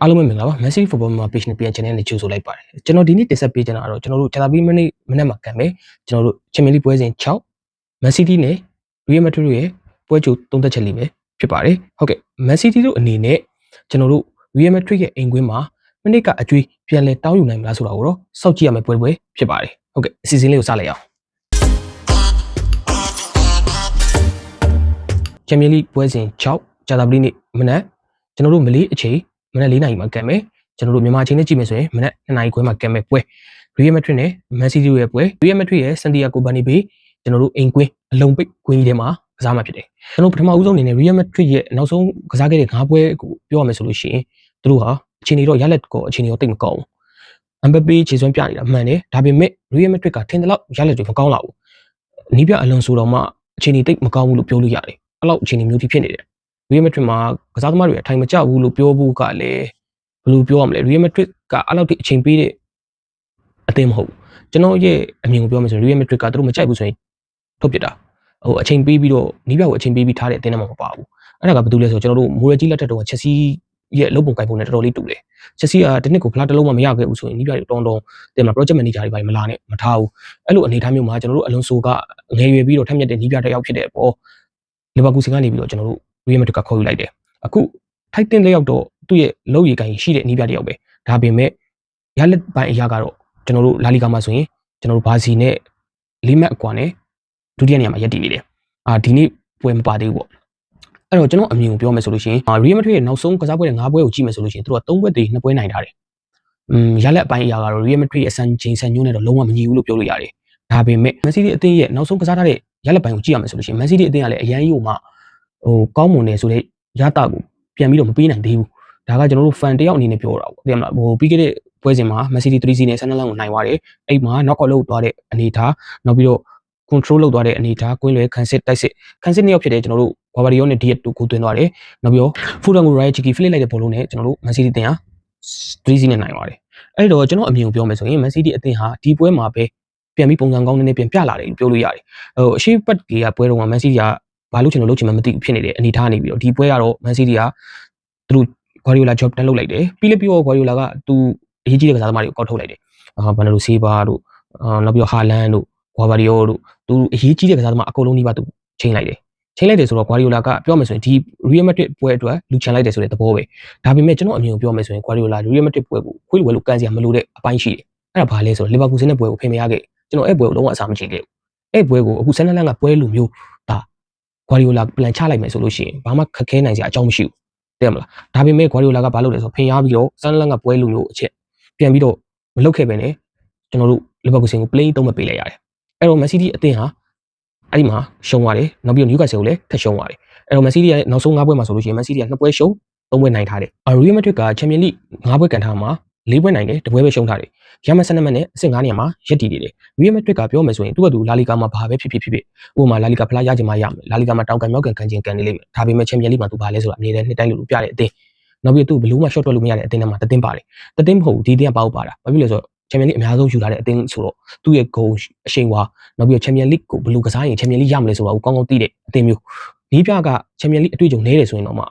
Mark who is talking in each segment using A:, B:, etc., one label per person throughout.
A: အားလုံးပဲမင်္ဂလာပါ Messi Football မှာ page နဲ့ပြန် channel နဲ့ကြိုဆိုလိုက်ပါတယ်ကျွန်တော်ဒီနေ့တင်ဆက်ပေးချင်တာကတော့ကျွန်တော်တို့ဂျာတာပီမနေ့မနေ့မှာကံမယ်ကျွန်တော်တို့ချန်ပီယံလိပွဲစဉ်6 Man City နဲ့ Real Madrid တို့ရဲ့ပွဲကြိုသုံးသက်ချက်လေးပဲဖြစ်ပါတယ်ဟုတ်ကဲ့ Man City တို့အနေနဲ့ကျွန်တော်တို့ Real Madrid ရဲ့အိမ်ကွင်းမှာမနေ့ကအကျွေးပြန်လဲတောင်းယူနိုင်မလားဆိုတာကိုတော့စောင့်ကြည့်ရမယ့်ပွဲပွဲဖြစ်ပါတယ်ဟုတ်ကဲ့အစီအစဉ်လေးကိုစလိုက်အောင်ချန်ပီယံလိပွဲစဉ်6ဂျာတာပီနေ့မနေ့ကျွန်တော်တို့မလေးအချိန် မနေ့၄နာရီမှာကံမယ်ကျွန်တော်တို့မြန်မာချိန်နဲ့ကြည့်မယ်ဆိုရင်မနေ့2နာရီခွဲမှာကံမယ်ပွဲ Real Madrid နဲ့ Man City တို့ရဲ့ပွဲ Real Madrid ရဲ့ Santiago Bernabeu ကျွန်တော်တို့အိမ်ကွင်းအလုံးပိတ်ကွင်းကြီးထဲမှာကစားမှာဖြစ်တယ်ကျွန်တော်ပထမဦးဆုံးအနေနဲ့ Real Madrid ရဲ့နောက်ဆုံးကစားခဲ့တဲ့၅ပွဲကိုပြောရမယ်ဆိုလို့ရှိရင်သူတို့ဟာအခြေအနေတော့ရလက်ကောအခြေအနေတော့တိတ်မကောင်းဘူးအမ်ဘပေခြေစွမ်းပြနေတာမှန်တယ်ဒါပေမဲ့ Real Madrid ကထင်တယ်လို့ရလက်တွေမကောင်းလာဘူးနီးပြအလွန်ဆိုတော့မှအခြေအနေတိတ်မကောင်းဘူးလို့ပြောလို့ရတယ်အဲ့လောက်အခြေအနေမျိုးကြီးဖြစ်နေတယ် Real Madrid မှာကစားသမားတွေအထိုင်မကျဘူးလို့ပြောဖို့ကလည်းဘယ်လိုပြောရမလဲ Real Madrid ကအဲ့လောက်ထိအချိန်ပေးတဲ့အသင်းမဟုတ်ဘူးကျွန်တော်ရဲ့အမြင်ကိုပြောမယ်ဆိုရင် Real Madrid ကသူတို့မကြိုက်ဘူးဆိုရင်ထုတ်ပစ်တာဟိုအချိန်ပေးပြီးတော့နီးပြကိုအချိန်ပေးပြီးထားတဲ့အသင်းတော့မပါဘူးအဲ့ဒါကဘာလို့လဲဆိုတော့ကျွန်တော်တို့မိုရကြီးလက်ထက်တုန်းကချက်စီရဲ့လုပ်ပုံကိုင်ပုံနဲ့တော်တော်လေးတူတယ်ချက်စီကတစ်နှစ်ကိုဖလားတစ်လုံးမှမရခဲ့ဘူးဆိုရင်နီးပြတွေတောင်းတောင်းတင်မှာ project manager တွေပါမလာနဲ့မထားဘူးအဲ့လိုအနေအထားမျိုးမှာကျွန်တော်တို့အလွန်ဆိုကငယ်ရွယ်ပြီးတော့ထက်မြက်တဲ့နီးပြတစ်ယောက်ဖြစ်တဲ့အပေါ်လီဗာပူးစင်ကနေပြီးတော့ကျွန်တော်တို့ Real Madrid ကခေါ်ယူလိုက်တယ်အခုထိုက်တင်လက်ရောက်တော့သူ့ရဲ့လောက်ရည်ကိုင်ရှိတဲ့နီးပြတစ်ယောက်ပဲဒါပေမဲ့ရလက်ပိုင်းအရာကတော့ကျွန်တော်တို့လာလီဂါမှာဆိုရင်ကျွန်တော်တို့ဘာစီနဲ့လေးမက်အကွာနဲ့ဒုတိယနေရာမှာရပ်တည်နေတယ်အာဒီနေ့ပွဲမပါသေးဘူးပေါ့အဲ့တော့ကျွန်တော်အမြင်ကိုပြောမယ်ဆိုလို့ရှိရင် Real Madrid ရဲ့နောက်ဆုံးကစားပွဲတဲ့၅ပွဲကိုကြည့်မယ်ဆိုလို့ရှိရင်သူတို့က၃ပွဲတည်း၂ပွဲနိုင်ထားတယ်။음ရလက်အပိုင်းအရာကတော့ Real Madrid ရဲ့အစံချိန်ဆန်ညွှန်းနဲ့တော့လုံးဝမညီဘူးလို့ပြောလို့ရတယ်။ဒါပေမဲ့ Man City အသင်းရဲ့နောက်ဆုံးကစားထားတဲ့ရလက်ပိုင်းကိုကြည့်ရမယ်ဆိုလို့ရှိရင် Man City အသင်းကလည်းအရန်ကြီးဟိုမှ ဟိုကောင်းမွန်နေဆိုတဲ့ရတာကိုပြန်ပြီးတော့မပေးနိုင်သေးဘူး။ဒါကကျွန်တော်တို့ fan တယောက်အနေနဲ့ပြောတာပေါ့။သိရမလားဟိုပြီးခဲ့တဲ့ပွဲစဉ်မှာ Man City 3-0နဲ့ Sunderland ကိုနိုင်သွားတယ်။အဲ့မှာ knock out လုပ်သွားတဲ့အနေထားနောက်ပြီးတော့ control လုပ်သွားတဲ့အနေထားကွင်းလွယ်ခံစစ်တိုက်စစ်ခံစစ်နှစ်ယောက်ဖြစ်တဲ့ကျွန်တော်တို့ Guardiola နဲ့ Diaz တို့ကိုသွင်းသွားတယ်နောက်ပြီးတော့ Foden ကို Ryan Chiki flip လိုက်တဲ့ဘောလုံးနဲ့ကျွန်တော်တို့ Man City တင်ဟာ3-0နဲ့နိုင်သွားတယ်အဲ့တော့ကျွန်တော်အမြင်ကိုပြောမယ်ဆိုရင် Man City အသင်းဟာဒီပွဲမှာပဲပြန်ပြီးပုံစံကောင်းနည်းနည်းပြန်ပြလာတယ်လို့ပြောလို့ရတယ်ဟိုအရှိတ်ပတ်ကြီးကပွဲတော့ Man City က ဘာလို့ကျွန်တော်လုပ်ချင်မှမသိဘူးဖြစ်နေတဲ့အနေထားနေပြီးတော့ဒီပွဲကတော့ Man City ကသူတို့ Guardiola job တက်လုပ်လိုက်တယ်ပြီးလည်းပြီးတော့ Guardiola ကသူအရေးကြီးတဲ့ကစားသမားတွေကိုကောက်ထုတ်လိုက်တယ်အာဘန်နလိုဆေးဘာတို့အာနောက်ပြီးတော့ဟာလန်တို့ဂွာဘာဒီယိုတို့သူအရေးကြီးတဲ့ကစားသမားအကုန်လုံးဒီပါသူချိန်လိုက်တယ်ချိန်လိုက်တယ်ဆိုတော့ဂွာဒီယိုလာကပြောမယ်ဆိုရင်ဒီ Real Madrid ပွဲအတွက်လူချန်လိုက်တယ်ဆိုတဲ့သဘောပဲဒါပေမဲ့ကျွန်တော်အမြင်ကိုပြောမယ်ဆိုရင်ဂွာဒီယိုလာ Real Madrid ပွဲကိုခွေးလိုဝဲလို့ကန်စရာမလိုတဲ့အပိုင်းရှိတယ်အဲ့ဒါဘာလဲဆိုတော့ Liverpool စင်းတဲ့ပွဲကိုဖင်မရခဲ့ကျွန်တော်အဲ့ပွဲကိုလုံးဝအစားမချေခဲ့ဘူးအဲ့ပွဲကိုအခုဆန်နလန်ကပွဲလိုမျိုးဒါ ဂွာဒီယိုလာပလန်ချလိုက်မယ်ဆိုလို့ရှိရင်ဘာမှခက်ခဲနိုင်စရာအကြောင်းမရှိဘူးသိရမလားဒါပေမဲ့ဂွာဒီယိုလာကဘာလုပ်လဲဆိုတော့ဖင်ရပြီးတော့ဆန်နလန်ကပွဲလိုမျိုးအချက်ပြန်ပြီးတော့မလုပ်ခဲ့ပဲねကျွန်တော်တို့ Liverpool စင်းကို play သုံးမပေးလိုက်ရတယ်အဲ့တော့ Man City အသင်းဟာအဲ့ဒီမှာရှုံးသွားတယ်နောက်ပြီးတော့ Newcastle ကိုလည်းထပ်ရှုံးသွားတယ်အဲ့တော့ Man City ရဲ့နောက်ဆုံး၅ပွဲမှာဆိုလို့ရှိရင် Man City က2ပွဲရှုံး3ပွဲနိုင်ထားတယ် Real Madrid က Champions League 5ပွဲကန်ထားမှာ ၄ပွဲနိုင်တယ်တပွဲပဲရှုံးထားတယ်ရမန်ဆန်နမန်နဲ့အဆင့်9နေရာမှာရပ်တည်နေတယ် Real Madrid ကပြောမယ်ဆိုရင်သူ့ကသူလာလီဂါမှာဘာပဲဖြစ်ဖြစ်ဖြစ်ဖြစ်ဥပမာလာလီဂါဖလားရချင်မှရမယ်လာလီဂါမှာတောင်ကန်မြောက်ကန်ကန်ချင်ကန်နေလိမ့်မယ်ဒါပေမဲ့ Champions League မှာသူဘာလဲဆိုတာအမြဲတမ်းနှစ်တိုင်းလို့ပြတဲ့အသင်းနောက်ပြီးသူဘလို့မှ short ထွက်လို့မရတဲ့အသင်းထဲမှာတသင်းပါတယ်တသင်းမဟုတ်ဘူးဒီအသင်းကပါဟုတ်ပါတာဘာဖြစ်လဲဆိုတော့ Champions League အများဆုံးယူလာတဲ့အသင်းဆိုတော့သူ့ရဲ့ဂုဏ်အရှိန်ဝါနောက်ပြီးတော့ Champions League ကိုဘယ်လိုကစားရင် Champions League ရမလဲဆိုတာကိုကောင်းကောင်းသိတဲ့အသင်းမျိုးနီးပြက Champions League အတွေ့အကြုံနည်းတယ်ဆိုရင်တော့မှ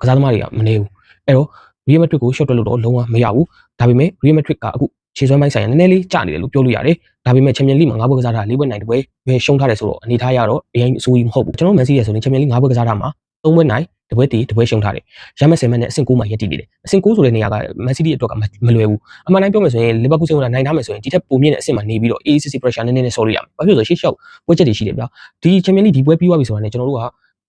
A: ကစားသမားတွေကမနေဘူးအဲ့တော့ Real Madrid ကို short တွက်လို့တော့လုံးဝမရဘူး ဒါပေမဲ့ Real Madrid ကအခုခြေစွမ်းပိုင်းဆိုင်ရာနည်းနည်းလေးကျနေတယ်လို့ပြောလို့ရတယ်ဒါပေမဲ့ Champions League မှာ၅ပွဲကစားတာ၄ပွဲနိုင်တစ်ပွဲပဲရှုံးထားတယ်ဆိုတော့အနေထားရတော့အရင်အဆိုးကြီးမဟုတ်ဘူးကျွန်တော် Man City ရဆိုရင် Champions League ၅ပွဲကစားတာမှာ၃ပွဲနိုင်တပွဲတည်တပွဲရှုံးထားတယ်ရမက်ဆယ်မက်နဲ့အဆင့်9မှာရပ်တည်နေတယ်အဆင့်9ဆိုတဲ့နေရာက Man City အတွက်ကမလွယ်ဘူးအမှန်တိုင်းပြောမယ်ဆိုရင် Liverpool ဆက်ဝင်လာနိုင်ထားမယ်ဆိုရင်ဒီထက်ပိုမြင့်တဲ့အဆင့်မှာနေပြီးတော့ ACC pressure နည်းနည်းနဲ့ဆော်လို့ရမယ်ဘာဖြစ်လို့လဲဆိုတော့ရှေ့လျှောက်ပွဲချက်တွေရှိတယ်ဗျာဒီ Champions League ဒီပွဲပြီးသွားပြီဆိုတာနဲ့ကျွန်တော်တို့က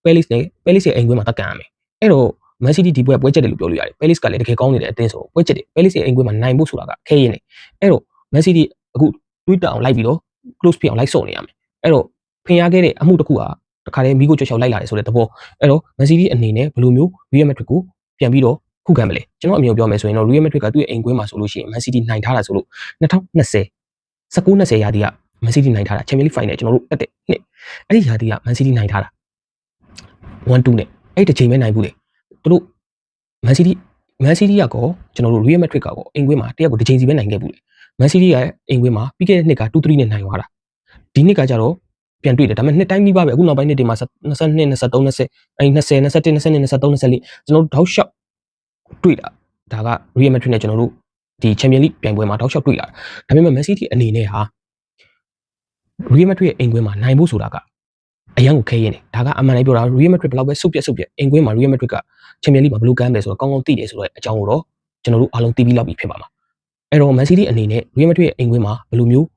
A: Palace နဲ့ Palace ရဲ့အိမ်ကွင်းမှာတက်ကန်ရမယ်အဲ့တော့ Man City ဒီပွဲပွဲချက်တယ်လို့ပြောလို့ရတယ် Palace ကလည်းတကယ်ကောင်းနေတဲ့အသင်းဆိုပွဲချက်တယ် Palace ရဲ့အိမ်ကွင်းမှာနိုင်ဖို့ဆိုတာကခဲရင်နေအဲ့တော့ Man City အခု Twitter အောင်လိုက်ပြီးတော့ close ဖြစ်အောင်လိုက်စော်နေရမယ်အဲ့တော့ဖင်ရခဲ့တဲ့အမှုတစ်ခုဟာတခါတည်းမိကိုကြောက်ချောက်လိုက်လာတယ်ဆိုတဲ့သဘောအဲ့တော့ Man City အနေနဲ့ဘယ်လိုမျိုး Real Madrid ကိုပြန်ပြီးတော့ခုခံမလဲကျွန်တော်အမြင်ပြောမယ်ဆိုရင်တော့ Real Madrid ကသူ့ရဲ့အိမ်ကွင်းမှာဆိုလို့ရှိရင် Man City နိုင်ထားတာဆိုလို့2020 19 20ရာသီက Man City နိုင်ထားတာ Champions League Final ကျွန်တော်တို့တက်တဲ့နှစ်အဲ့ဒီရာသီက Man City နိုင်ထားတာ1-2နဲ့အဲ့တစ်ချိန်ပဲနိုင်ဘူးလေ သူတို့ Man City Man City ကကောကျွန်တော်တို့ Real Madrid ကကောအိမ်ကွင်းမှာတရက်ကိုတစ်ချိန်စီပဲနိုင်ခဲ့ဘူးလေ Man City ရဲ့အိမ်ကွင်းမှာပြီးခဲ့တဲ့နှစ်က2-3နဲ့နိုင်သွားတာဒီနှစ်ကကြတော့ပြန်တွေ့တယ်ဒါပေမဲ့နှစ်တိုင်းပြီးပါပဲအခုနောက်ပိုင်းနှစ်တွေမှာ22 23 20အဲ20 21 22 23 24ကျွန်တော်တို့တောက်လျှောက်တွေ့တာဒါက Real Madrid နဲ့ကျွန်တော်တို့ဒီ Champions League ပြိုင်ပွဲမှာတောက်လျှောက်တွေ့လာတာဒါပေမဲ့ Man City အနေနဲ့ဟာ Real Madrid ရဲ့အိမ်ကွင်းမှာနိုင်ဖို့ဆိုတာက အရန်ကိုခဲရင်တယ်ဒါကအမှန်တိုင်းပြောတာ Real Madrid ဘယ်လောက်ပဲစုပ်ပြက်စုပ်ပြက်အိမ်ကွင်းမှာ Real Madrid က Champions League မှာဘယ်လိုကမ်းတယ်ဆိုတော့ကောင်းကောင်းသိတယ်ဆိုတော့အကြောင်းကိုတော့ကျွန်တော်တို့အားလုံးသိပြီးလောက်ပြီဖြစ်ပါမှာအဲ့တော့ Man City အနေနဲ့ Real Madrid ရဲ့အိမ်ကွင်းမှာဘယ်လိုမျိုး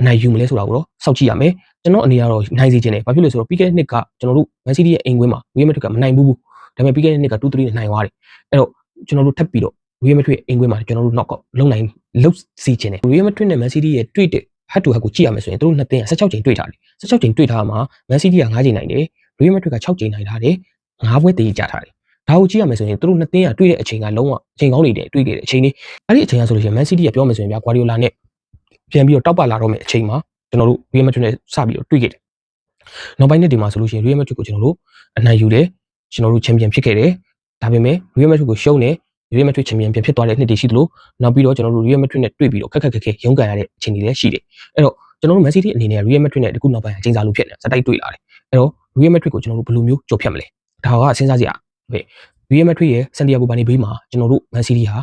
A: အနိုင်ယူမလဲဆိုတာကိုတော့စောင့်ကြည့်ရမယ်ကျွန်တော်အနေနဲ့ကတော့နိုင်စီခြင်းတယ်ဘာဖြစ်လို့လဲဆိုတော့ပြီးခဲ့တဲ့နှစ်ကကျွန်တော်တို့ Man City ရဲ့အိမ်ကွင်းမှာ Real Madrid ကမနိုင်ဘူးဘူးဒါပေမဲ့ပြီးခဲ့တဲ့နှစ်က2-3နဲ့နိုင်သွားတယ်အဲ့တော့ကျွန်တော်တို့ထပ်ပြီးတော့ Real Madrid အိမ်ကွင်းမှာကျွန်တော်တို့ knock out လုံနိုင်လုံစီခြင်းတယ် Real Madrid နဲ့ Man City ရဲ့တွေ့တဲ့ head to head ကိုကြည့်ရမယ်ဆိုရင်တို့နှစ်သင်းက16ချိန်တွေ့ထားတယ်16ချိန်တွေ့ထားမှာ Man City က9ချိန်နိုင်တယ် Real Madrid က6ချိန်နိုင်ထားတယ်9ပွဲတည်ကြထားတယ်ဒါကိုကြည့်ရမယ်ဆိုရင်တို့နှစ်သင်းကတွေ့တဲ့အချိန်ကလုံးဝအချိန်ကောင်းနေတယ်တွေ့ခဲ့တဲ့အချိန်လေးအဲ့ဒီအချိန်ကဆိုလို့ရှိရင် Man City ကပြောမယ်ဆိုရင်ဗျာ Guardiola နဲ့ပြန်ပြီးတော့တောက်ပလာတော့မယ့်အချိန်မှာကျွန်တော်တို့ Real Madrid နဲ့စပြီးတော့တွေ့ခဲ့တယ်နောက်ပိုင်းနှစ်ဒီမှာဆိုလို့ရှိရင် Real Madrid ကိုကျွန်တော်တို့အနိုင်ယူတယ်ကျွန်တော်တို့ champion ဖြစ်ခဲ့တယ်ဒါပေမဲ့ Real Madrid ကိုရှုံးတယ် Real Madrid champion ပြန်ဖြစ်သွားတဲ့နှစ်တွေရှိသလိုနောက်ပြီးတော့ကျွန်တော်တို့ Real Madrid နဲ့တွေ့ပြီးတော့ခက်ခက်ခက်ခဲရုန်းကန်ရတဲ့အချိန်တွေလည်းရှိတယ်အဲ့တော့ကျွန်တော်တို့ Man City အနေနဲ့ Real Madrid နဲ့ဒီခုနောက်ပိုင်းအချိန်စာလို့ဖြစ်နေစတိုက်တွေ့လာတယ်အဲ့တော့ Real Madrid ကိုကျွန်တော်တို့ဘယ်လိုမျိုးကြော်ဖြတ်မလဲဒါကစဉ်းစားကြရဟုတ် Real Madrid ရဲ့ Santiago Bernabeu မှာကျွန်တော်တို့ Man City ဟာ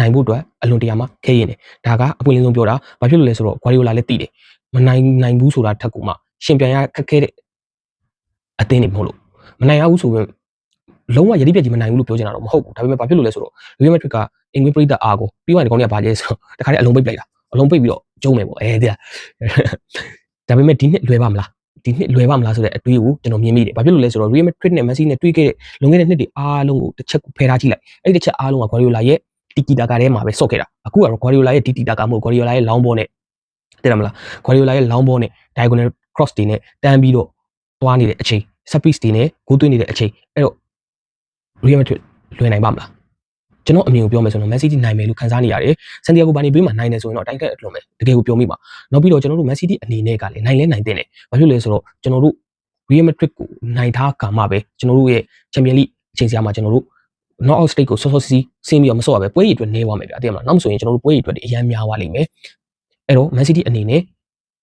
A: နိုင်ဖို့အတွက်အလွန်တရာမှခဲရင်တယ်ဒါကအပွင့်လင်းဆုံးပြောတာဘာဖြစ်လို့လဲဆိုတော့ Guardiola လည်းသိတယ်မနိုင်နိုင်ဘူးဆိုတာထက်ကူမှရှင်ပြန်ရခက်ခဲတဲ့အသင်းတွေမဟုတ်လို့မနိုင်ရဘူးဆိုရင် လုံးဝယတိပြက်ကြီးမနိုင်ဘူးလို့ပြောချင်တာတော့မဟုတ်ဘူးဒါပေမဲ့ဘာဖြစ်လို့လဲဆိုတော့ Real Madrid ကအင်္ဂလိပ်ပြည်သက်အားကိုပြီးသွားတဲ့ကောင်တွေကဘာလဲဆိုတော့တခါတည်းအလုံးပိတ်လိုက်တာအလုံးပိတ်ပြီးတော့ကျုံးမယ်ပေါ့အဲတဲ့ဒါပေမဲ့ဒီနှစ်လွယ်ပါမလားဒီနှစ်လွယ်ပါမလားဆိုတဲ့အတွေးကိုကျွန်တော်မြင်မိတယ်ဘာဖြစ်လို့လဲဆိုတော့ Real Madrid နဲ့ Messi နဲ့တွေ့ခဲ့တဲ့လွန်ခဲ့တဲ့နှစ်တွေအားလုံးကိုတစ်ချက်ဖယ်ထားကြည့်လိုက်အဲ့ဒီတစ်ချက်အားလုံးက Guardiola ရဲ့တီကီတာကာထဲမှာပဲဆော့ခဲ့တာအခုကတော့ Guardiola ရဲ့တီတီတာကာမဟုတ် Guardiola ရဲ့ long ball နဲ့တဲ့မလား Guardiola ရဲ့ long ball နဲ့ diagonal cross တွေနဲ့တန်းပြီးတော့သွားနေတဲ့အချိန် set piece တွေနဲ့ဂိုးသွင်းနေတဲ့အချိန်အဲ့တော့ Real Madrid လွယ်နိုင်ပါမလားကျွန်တော်အမြင်ကိုပြောမယ်ဆိုတော့ Man City နိုင်မယ်လို့ခန်းစားနေရတယ်။ Santiago Bernabeu မှာနိုင်တယ်ဆိုရင်တော့အတိုင်းကက်အလွန်ပဲတကယ်ကိုပြောမိပါ။နောက်ပြီးတော့ကျွန်တော်တို့ Man City အနေနဲ့ကလည်းနိုင်လဲနိုင်တဲ့တယ်။ဘာဖြစ်လဲဆိုတော့ကျွန်တော်တို့ Real Madrid ကိုနိုင်ထားကမှပဲကျွန်တော်တို့ရဲ့ Champions League အချိန်စရာမှာကျွန်တော်တို့ knock out stage ကိုဆော့ဆော့စီးဆင်းပြီးတော့မဆော့ရပဲပွဲရည်အတွက်နေသွားမယ်ဗျာသိရမလား။နောက်မဆိုရင်ကျွန်တော်တို့ပွဲရည်အတွက်အများများသွားလိမ့်မယ်။အဲ့တော့ Man City အနေနဲ့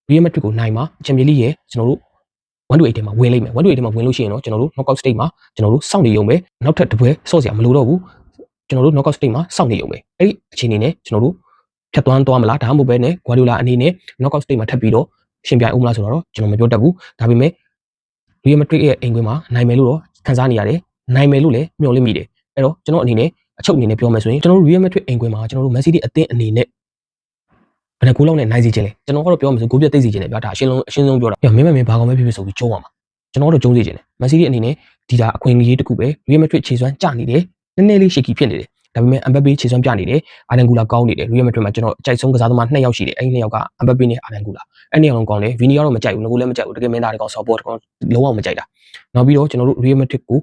A: Real Madrid ကိုနိုင်မှာ Champions League ရဲ့ကျွန်တော်တို့ 1 to 8ထဲမှာဝင်လိမ့်မယ်1 to 8ထဲမှာဝင်လို့ရှိရင်တော့ကျွန်တော်တို့ knockout stage မှာကျွန်တော်တို့စောင့်နေရုံပဲနောက်ထပ်တစ်ပွဲဆော့စရာမလိုတော့ဘူးကျွန်တော်တို့ knockout stage မှာစောင့်နေရုံပဲအဲ့ဒီအခြေအနေနဲ့ကျွန်တော်တို့ဖြတ်သွားသွားမလားဒါမှမဟုတ်ပဲね Guardiola အနေနဲ့ knockout stage မှာထပ်ပြီးတော့ရှင်ပြိုင်အောင်မလားဆိုတော့ကျွန်တော်မပြောတတ်ဘူးဒါပေမဲ့ Real Madrid ရဲ့အိမ်ကွင်းမှာနိုင်မယ်လို့တော့ခံစားနေရတယ်နိုင်မယ်လို့လည်းမျှော်လင့်မိတယ်အဲ့တော့ကျွန်တော်အနေနဲ့အချုပ်အနေနဲ့ပြောမယ်ဆိုရင်ကျွန်တော်တို့ Real Madrid အိမ်ကွင်းမှာကျွန်တော်တို့ Man City အသင်းအနေနဲ့ ဘယ်နှကိုလောက်နဲ့နိုင်စီခြင်းလဲကျွန်တော်ကတော့ပြောမှဆိုကိုပြတ်သိစီခြင်းလဲဗျာဒါအရှင်းဆုံးအရှင်းဆုံးပြောတာမင်းမမင်းဘာကောင်ပဲဖြစ်ဖြစ်ဆိုပြီးကျုံးပါမှာကျွန်တော်တို့ကျုံးစီခြင်းလဲမန်စီးတီအနေနဲ့ဒီဒါအခွင့်အရေးတစ်ခုပဲ Real Madrid ခြေစွမ်းကျနေတယ်နည်းနည်းလေးရှက်ကီဖြစ်နေတယ်ဒါပေမဲ့ Mbappe ခြေစွမ်းပြနေတယ်အာဒန်ဂူလာကောင်းနေတယ် Real Madrid မှာကျွန်တော်အကြိုက်ဆုံးကစားသမား2ယောက်ရှိတယ်အဲ့ဒီ2ယောက်က Mbappe နဲ့အာဒန်ဂူလာအဲ့ဒီ2ယောက်လုံးကောင်းတယ် Vini ကတော့မကြိုက်ဘူးငကူလည်းမကြိုက်ဘူးတကယ်မင်းသားတွေကော support ကောလုံးဝမကြိုက်တာနောက်ပြီးတော့ကျွန်တော်တို့ Real Madrid ကို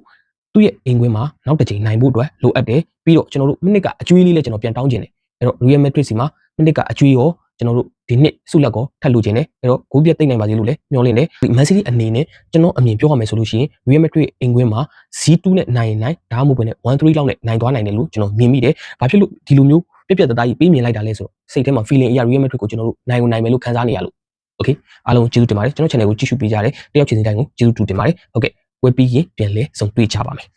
A: သူ့ရဲ့အိမ်ကွင်းမှာနောက်တစ်ချိန်နိုင်ဖို့အတွက်လိုအပ်တယ်ပြီးတော့ကျွန်တော်တို့မိနစ်ကအကျွေးလေးလည်းကျွန်တော်ပြန်တောင်းကျင်တယ်အဲ့တော့ Real Madrid စီမှာမိနစ်ကအကျွေးရော ကျွန်တော်တို့ဒီနှစ်ဆုလက်ကောထပ်လို့ခြင်းတယ်အဲ့တော့ဂိုးပြတ်သိမ့်နိုင်ပါစေလို့လည်းမျှော်လင့်တယ် Man City အနေနဲ့ကျွန်တော်အမြင်ပြောရမယ်ဆိုလို့ရှိရင် Real Madrid အင်ကွင်းမှာ Z2 နဲ့နိုင်ရင်နိုင်ဒါမှမဟုတ်ဘဲနဲ့1-3လောက်နဲ့နိုင်သွားနိုင်တယ်လို့ကျွန်တော်မြင်မိတယ်ဘာဖြစ်လို့ဒီလိုမျိုးပြက်ပြက်တသားကြီးပေးမြင်လိုက်တာလဲဆိုတော့စိတ်ထဲမှာ feeling အရာ Real Madrid ကိုကျွန်တော်တို့နိုင်ကိုနိုင်မယ်လို့ခံစားနေရလို့ Okay အားလုံးကျေးဇူးတင်ပါတယ်ကျွန်တော် channel ကိုကြည့်ရှုပေးကြတယ်တယောက်ချင်းစီတိုင်းကိုကျေးဇူးတူတင်ပါတယ်ဟုတ်ကဲ့ဝက်ပြီးရင်ပြန်လဲဆုံတွေ့ကြပါမယ်